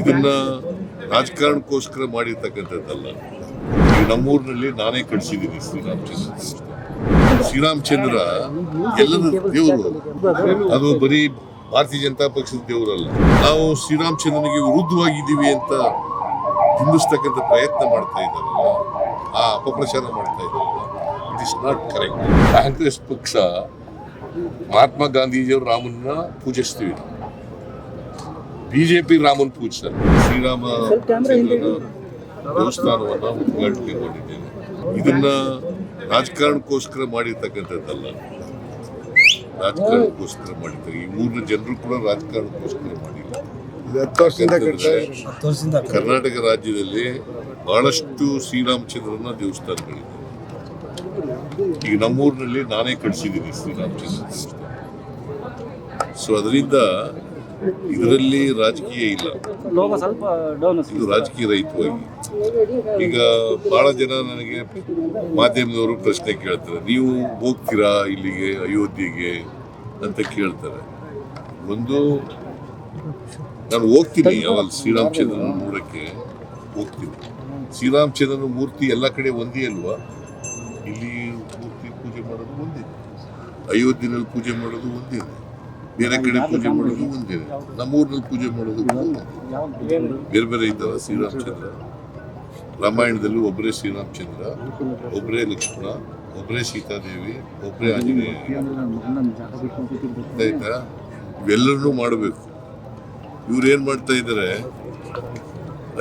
ಇದನ್ನ ರಾಜಕಾರಣಕ್ಕೋಸ್ಕರ ಮಾಡಿರ್ತಕ್ಕಂಥದ್ದಲ್ಲ. ಈಗ ನಮ್ಮೂರಿನಲ್ಲಿ ನಾನೇ ಕಟ್ಸಿದ್ದೀನಿ ಶ್ರೀರಾಮಚಂದ್ರ ಶ್ರೀರಾಮಚಂದ್ರ ಎಲ್ಲರ ದೇವರು ಅದು ಬರೀ ಭಾರತೀಯ ಜನತಾ ಪಕ್ಷದ ದೇವರಲ್ಲ. ನಾವು ಶ್ರೀರಾಮಚಂದ್ರನಿಗೆ ವಿರುದ್ಧವಾಗಿದ್ದೀವಿ ಅಂತ ಬಿಂಬಿಸ್ತಕ್ಕಂಥ ಪ್ರಯತ್ನ ಮಾಡ್ತಾ ಇದ್ದಾರಲ್ಲ, ಆ ಅಪಪ್ರಚಾರ ಮಾಡ್ತಾ ಇದ್ದಾರಲ್ಲ it is not correct Congress ಪಕ್ಷ ಮಹಾತ್ಮ ಗಾಂಧೀಜಿಯವರು ರಾಮನ್ನ ಪೂಜಿಸ್ತೀವಿ ಬಿಜೆಪಿ ರಾಮನ್ ಪೂಜಿಸ್ತಾರೆ ಶ್ರೀರಾಮ ದೇವಸ್ಥಾನವನ್ನು ಉದ್ಘಾಟನೆ ಮಾಡಿದ್ದೇನೆ. ಇದನ್ನ ರಾಜಕಾರಣಕ್ಕೋಸ್ಕರ ಮಾಡಿರ್ತಕ್ಕಂಥದ್ದಲ್ಲ. ರಾಜಕಾರಣಕ್ಕೋಸ್ಕರ ಮಾಡಿದ್ದಾರೆ. ಈ ಊರಿನ ಜನರು ಕೂಡ ರಾಜಕಾರಣಕ್ಕೋಸ್ಕರ ಮಾಡಿಲ್ಲ. ಕರ್ನಾಟಕ ರಾಜ್ಯದಲ್ಲಿ ಬಹಳಷ್ಟು ಶ್ರೀರಾಮಚಂದ್ರನ ದೇವಸ್ಥಾನಗಳಿದೆ. ಈಗ ನಮ್ಮೂರಿನಲ್ಲಿ ನಾನೇ ಕಟ್ಸಿದ್ದೀನಿ ಶ್ರೀರಾಮಚಂದ್ರ ದೇವಸ್ಥಾನ. ಸೊ ಅದರಿಂದ ಇದರಲ್ಲಿ ರಾಜಕೀಯ ಇಲ್ಲ. ಇದು ರಾಜಕೀಯ ರಹಿತವಾಗಿ. ಈಗ ಬಹಳ ಜನ ನನಗೆ ಮಾಧ್ಯಮದವರು ಪ್ರಶ್ನೆ ಕೇಳ್ತಾರೆ ನೀವು ಹೋಗ್ತೀರಾ ಇಲ್ಲಿಗೆ ಅಯೋಧ್ಯೆಗೆ? ಅಂತ ಕೇಳ್ತಾರೆ. ಒಂದು ನಾನು ಹೋಗ್ತೀನಿ ಯಾವಾಗ? ಶ್ರೀರಾಮಚಂದ್ರನ ನೋಡಕ್ಕೆ ಹೋಗ್ತೀನಿ. ಶ್ರೀರಾಮಚಂದ್ರನ ಮೂರ್ತಿ ಎಲ್ಲ ಕಡೆ ಒಂದೇ ಅಲ್ವಾ? ಇಲ್ಲಿ ಮೂರ್ತಿ ಪೂಜೆ ಮಾಡೋದು ಒಂದೇ. ಅಯೋಧ್ಯೆಯಲ್ಲಿ ಪೂಜೆ ಮಾಡೋದು ಒಂದೇ. ಬೇರೆ ಕಡೆ ಪೂಜೆ ಮಾಡೋದು ಒಂದೇ. ನಮ್ಮೂರಿನಲ್ಲಿ ಪೂಜೆ ಮಾಡೋದು ಬೇರೆ ಬೇರೆ ಇದ್ದಾವೆ ಶ್ರೀರಾಮಚಂದ್ರ. ರಾಮಾಯಣದಲ್ಲಿ ಒಬ್ಬರೇ ಶ್ರೀರಾಮಚಂದ್ರ ಒಬ್ಬರೇ ಲಕ್ಷ್ಮಣ ಒಬ್ಬರೇ ಸೀತಾದೇವಿ ಒಬ್ಬರೇ ಆಂಜನೇಯ. ಆಯ್ತಾ? ಇವೆಲ್ಲರನ್ನೂ ಮಾಡಬೇಕು. ಇವ್ರು ಏನು ಮಾಡ್ತಾ ಇದ್ದಾರೆ?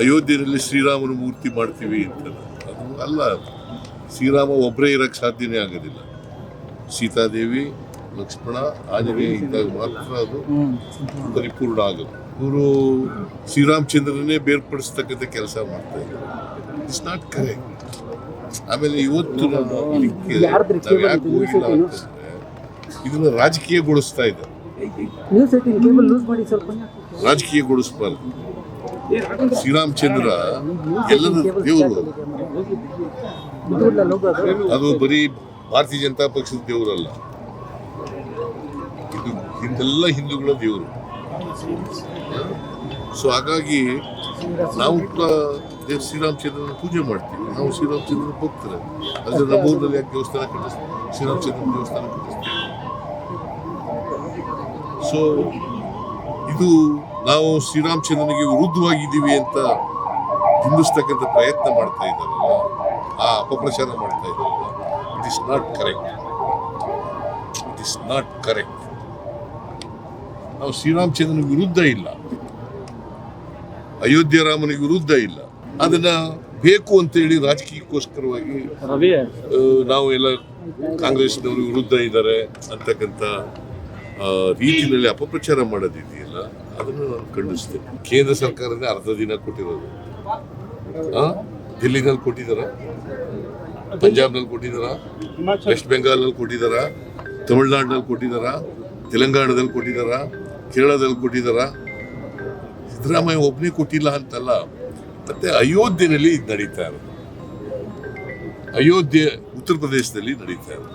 ಅಯೋಧ್ಯೆಯಲ್ಲಿ ಶ್ರೀರಾಮನ ಮೂರ್ತಿ ಮಾಡ್ತೀವಿ ಅಂತ ಅದು ಅಲ್ಲ. ಶ್ರೀರಾಮ ಒಬ್ಬರೇ ಇರೋಕ್ಕೆ ಸಾಧ್ಯನೇ ಆಗೋದಿಲ್ಲ. ಸೀತಾದೇವಿ ಲಕ್ಷ್ಮಣ ಆಂಜನೇಯ ಇದ್ದಾಗ ಮಾತ್ರ ಅದು ಪರಿಪೂರ್ಣ ಆಗೋದು. ಇವರು ಶ್ರೀರಾಮಚಂದ್ರನೇ ಬೇರ್ಪಡಿಸ್ತಕ್ಕಂಥ ಕೆಲಸ ಮಾಡ್ತಾ ಇದ್ದಾರೆ ಇಟ್ಸ್ ನಾಟ್ ಕರೆಕ್ಟ್ ಆಮೇಲೆ ಇವತ್ತು ನಾನು ನಾವು ಯಾಕೆ ಹೋಗಿಲ್ಲ ಅಂತಂದ್ರೆ ಇದನ್ನ ರಾಜಕೀಯಗೊಳಿಸ್ತಾ ಇದ್ದಾರೆ. ರಾಜಕೀಯಗೊಳಿಸ್ಬಾರ್ದು. ಶ್ರೀರಾಮಚಂದ್ರ ಎಲ್ಲರ ದೇವರು. ಅದು ಬರೀ ಭಾರತೀಯ ಜನತಾ ಪಕ್ಷದ ದೇವರಲ್ಲ. ಇದು ಹಿಂದೆಲ್ಲ ಹಿಂದೂಗಳ ದೇವರು ಸೊ ಹಾಗಾಗಿ ನಾವು ಕೂಡ ಶ್ರೀರಾಮಚಂದ್ರನ ಪೂಜೆ ಮಾಡ್ತೀವಿ. ನಾವು ಶ್ರೀರಾಮಚಂದ್ರನ ಭಕ್ತರು. ಆದರೆ ನಮ್ಮ ಊರಿನಲ್ಲಿ ಯಾಕೆ ದೇವಸ್ಥಾನ ಕಟ್ಟಿಸ್ತೀವಿ? ಶ್ರೀರಾಮಚಂದ್ರನ ದೇವಸ್ಥಾನ ಕಟ್ಟಿಸ್ತೀವಿ. ಸೊ ಇದು ನಾವು ಶ್ರೀರಾಮಚಂದ್ರನಿಗೆ ವಿರುದ್ಧವಾಗಿದ್ದೀವಿ ಅಂತ ಬಿಂಬಿಸ್ತಕ್ಕಂಥ ಪ್ರಯತ್ನ ಮಾಡ್ತಾ ಇದ್ದಾರಲ್ಲ, ಆ ಅಪಪ್ರಚಾರ ಮಾಡ್ತಾ ಇದ್ದಾರಲ್ಲ it is not correct it is not correct ನಾವು ಶ್ರೀರಾಮಚಂದ್ರನ ವಿರುದ್ಧ ಇಲ್ಲ. ಅಯೋಧ್ಯ ರಾಮನಿಗೆ ವಿರುದ್ಧ ಇಲ್ಲ. ಅದನ್ನ ಬೇಕು ಅಂತೇಳಿ ರಾಜಕೀಯಕ್ಕೋಸ್ಕರವಾಗಿ ರವಿ ನಾವು ಎಲ್ಲ ಕಾಂಗ್ರೆಸ್ನವರು ವಿರುದ್ಧ ಇದ್ದಾರೆ ಅಂತಕ್ಕಂಥ ರೀತಿಯಲ್ಲಿ ಅಪಪ್ರಚಾರ ಮಾಡೋದಿದೆಯಲ್ಲ ಅದನ್ನು ನಾನು ಖಂಡಿಸ್ತೇನೆ. ಕೇಂದ್ರ ಸರ್ಕಾರದ ಅರ್ಧ ದಿನ ಕೊಟ್ಟಿರೋದು? ದಿಲ್ಲಿನಲ್ಲಿ ಕೊಟ್ಟಿದ್ದಾರ? ಪಂಜಾಬ್ನಲ್ಲಿ ಕೊಟ್ಟಿದ್ದಾರ? ವೆಸ್ಟ್ ಬೆಂಗಾಲ್ನಲ್ಲಿ ಕೊಟ್ಟಿದ್ದಾರ? ತಮಿಳ್ನಾಡಿನಲ್ಲಿ ಕೊಟ್ಟಿದ್ದಾರ? ತೆಲಂಗಾಣದಲ್ಲಿ ಕೊಟ್ಟಿದ್ದಾರ? ಕೇರಳದಲ್ಲಿ ಕೊಟ್ಟಿದ್ದಾರ? ಸಿದ್ದರಾಮಯ್ಯ ಒಬ್ಬನೇ ಕೊಟ್ಟಿಲ್ಲ ಅಂತಲ್ಲ. ಮತ್ತೆ ಅಯೋಧ್ಯೆಯಲ್ಲಿ ಇದು ನಡೀತಾ ಇರೋದು. ಅಯೋಧ್ಯೆ ಉತ್ತರ ಪ್ರದೇಶದಲ್ಲಿ ನಡೀತಾ ಇರೋದು.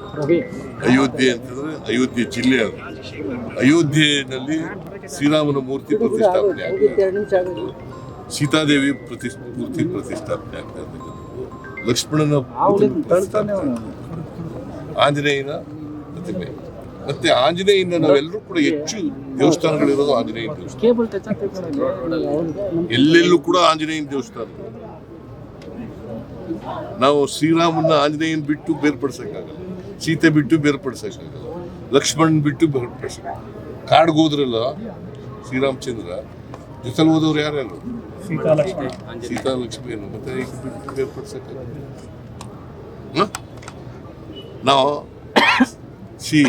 ಅಯೋಧ್ಯೆ ಅಂತಂದ್ರೆ ಅಯೋಧ್ಯೆ ಜಿಲ್ಲೆ ಅದು. ಅಯೋಧ್ಯೆಯಲ್ಲಿ ಶ್ರೀರಾಮನ ಮೂರ್ತಿ ಪ್ರತಿಷ್ಠಾಪನೆ ಆಗ್ತಾ ಇದೆ. ಎರಡು ನಿಮಿಷ ಆಗೋದು ಸೀತಾದೇವಿ ಪ್ರತಿ ಮೂರ್ತಿ ಪ್ರತಿಷ್ಠಾಪನೆ ಆಗ್ತಾ ಲಕ್ಷ್ಮಣನ ಆಂಜನೇಯನ ಪ್ರತಿಮೆ. ಮತ್ತೆ ಆಂಜನೇಯನ ನಾವೆಲ್ಲರೂ ಕೂಡ ಹೆಚ್ಚು ದೇವಸ್ಥಾನಗಳಿರೋದು ಆಂಜನೇಯನ ದೇವಸ್ಥಾನ. ಎಲ್ಲೆಲ್ಲೂ ಕೂಡ ಆಂಜನೇಯನ ದೇವಸ್ಥಾನ. ನಾವು ಶ್ರೀರಾಮನ ಆಂಜನೇಯನ್ ಬಿಟ್ಟು ಬೇರ್ಪಡಿಸಕ್ಕಾಗಲ್ಲ. ಸೀತೆ ಬಿಟ್ಟು ಬೇರ್ಪಡಿಸಕ್ಕಾಗಲ್ಲ. ಲಕ್ಷ್ಮಣ್ ಬಿಟ್ಟು ಬೇರ್ಪಡಿಸೋಕ್ಕಾಗಲ್ಲ. ಕಾಡ್ಗೆ ಹೋದ್ರಲ್ಲ ಶ್ರೀರಾಮಚಂದ್ರ ಜೊತೆಲಿ ಹೋದವ್ರು ಯಾರ್ಯಾರು ಸೀತಾ ಲಕ್ಷ್ಮಣ ಸೀತಾ ಲಕ್ಷ್ಮಿಯನ್ನು ಮತ್ತೆ ಬಿಟ್ಟು ಬೇರ್ಪಡಿಸಕ್ಕಾಗಲ್ಲ. ಹ? ನಾವು ಸಿ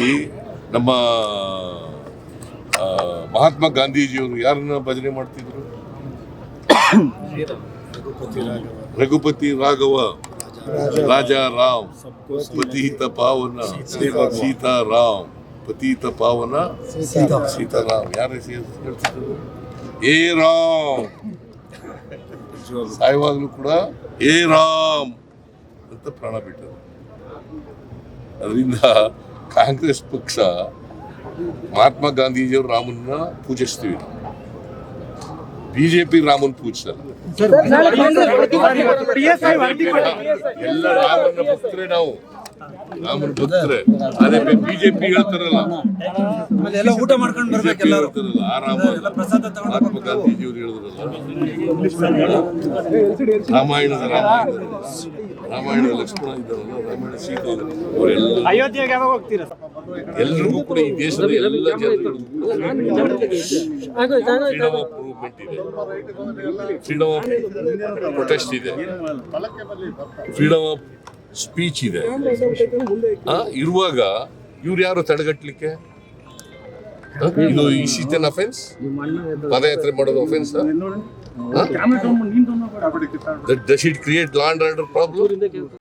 ನಮ್ಮ ಮಹಾತ್ಮ ಗಾಂಧೀಜಿಯವರು ಯಾರನ್ನ ಭಜನೆ ಮಾಡ್ತಿದ್ರು? ರಘುಪತಿ ರಾಘವ, ರಾಜ ರಾಮ್, ಪತೀತ ಪಾವನ ಸೀತಾರಾಮ್ ಪತೀತ ಪಾವನ ಸೀತಾರಾಮ್ ಯಾರ ಹೇಳ್ತಿದ್ರು? ಏ ರಾಮ್. ಸಾಯುವಾಗಲೂ ಕೂಡ ಏ ರಾಮ್ ಅಂತ ಪ್ರಾಣ ಬಿಟ್ಟರು. ಅದರಿಂದ ಕಾಂಗ್ರೆಸ್ ಪಕ್ಷ ಮಹಾತ್ಮ ಗಾಂಧೀಜಿಯವರು ರಾಮನ್ನ ಪೂಜಿಸ್ತೀವಿ ನಾವು ಬಿಜೆಪಿ ರಾಮನ್ ಪೂಜಿಸಲ್ಲ ಎಲ್ಲ ರಾಮನ ಭಕ್ತರೆ ನಾವು ರಾಮನ ಭಕ್ತರೆ ಅದೇ ಬಿಜೆಪಿ ಹೇಳ್ತಾರಲ್ಲ ಊಟ ಮಾಡ್ಕೊಂಡು ಬರ್ಬೇಕು ಬಿಜೆಪಿ ಎಲ್ಲರೂ ಹೇಳ್ತಾರಲ್ಲ ಆ ರಾಮ ಎಲ್ಲ ಪ್ರಸಾದ ತಗೊಂಡು ಮಹಾತ್ಮ ಗಾಂಧೀಜಿಯವರು ಹೇಳಿದ್ರಲ್ಲ ರಾಮಾಯಣದ ರಾಮಾಯಣ ರಾಮಾಯಣದ ಲಕ್ಷ್ಮಣ ಇದ್ದಾರಲ್ಲ ರಾಮಾಯಣ ಸೀತೆ ಇದ್ದಾರೆ ಅವರೆಲ್ಲ ಅಯೋಧ್ಯೆಗೆ ಯಾವಾಗ ಹೋಗ್ತೀರಾ? ಎಲ್ರಿಗೂ ಕೂಡ ಈ ದೇಶದ ಎಲ್ಲ ಜನರಿಗೂ ಫ್ರೀಡಮ್ ಆಫ್ ಮೂವ್ಮೆಂಟ್ ಇದೆ. ಫ್ರೀಡಮ್ ಆಫ್ ಪ್ರೊಟೆಸ್ಟ್ ಇದೆ. ಫ್ರೀಡಮ್ ಆಫ್ ಸ್ಪೀಚ್ ಇದೆ. ಆ, ಇರುವಾಗ ಇವ್ರು ಯಾರು ತಡೆಗಟ್ಟಲಿಕ್ಕೆ? ಇದು ಈ ಇನ್ ಅಫೆನ್ಸ್ ಪಾದಯಾತ್ರೆ ಮಾಡೋದು ಅಫೆನ್ಸ್ ಕ್ಯಾಮೆರಾ ತಗೊಂಡು ನೀನು ತಗೊಂಡು does it create law order problem